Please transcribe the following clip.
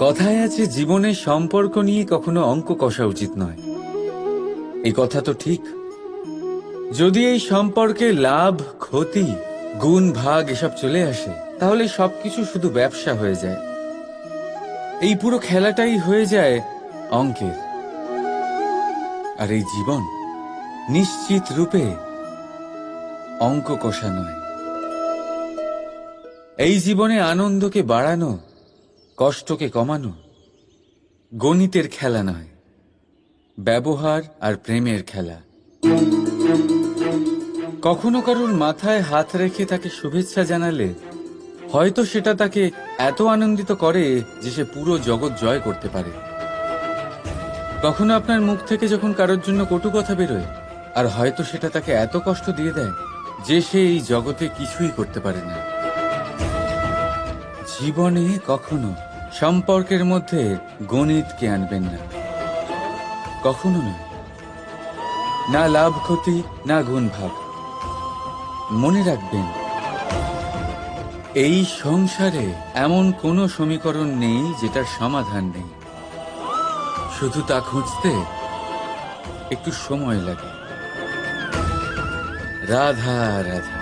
কথায় আছে জীবনের সম্পর্ক নিয়ে কখনো অঙ্ক কষা উচিত নয়। এই কথা তো ঠিক। যদি এই সম্পর্কে লাভ, ক্ষতি, গুণ, ভাগ এসব চলে আসে, তাহলে সবকিছু শুধু ব্যবসা হয়ে যায়। এই পুরো খেলাটাই হয়ে যায় অঙ্কের। আর এই জীবন নিশ্চিত রূপে অঙ্ক কষা নয়। এই জীবনে আনন্দকে বাড়ানো কষ্টকে কমানো, গণিতের খেলা নয়, ব্যবহার আর প্রেমের খেলা। কখনো কারোর মাথায় হাত রেখে তাকে শুভেচ্ছা জানালে, হয়তো সেটা তাকে এত আনন্দিত করে যে সে পুরো জগৎ জয় করতে পারে। কখনো আপনার মুখ থেকে যখন কারোর জন্য কটু কথা বেরোয়, আর হয়তো সেটা তাকে এত কষ্ট দিয়ে দেয় যে সে এই জগতে কিছুই করতে পারে না। জীবনে কখনো সম্পর্কের মধ্যে গণিতকে আনবেন না। কখনো না। না লাভ ক্ষতি, না গুণ ভাগ মনে রাখবেন, এই সংসারে এমন কোনো সমীকরণ নেই যেটার সমাধান নেই। শুধু তা খুঁজতে একটু সময় লাগে। রাধা রাধা।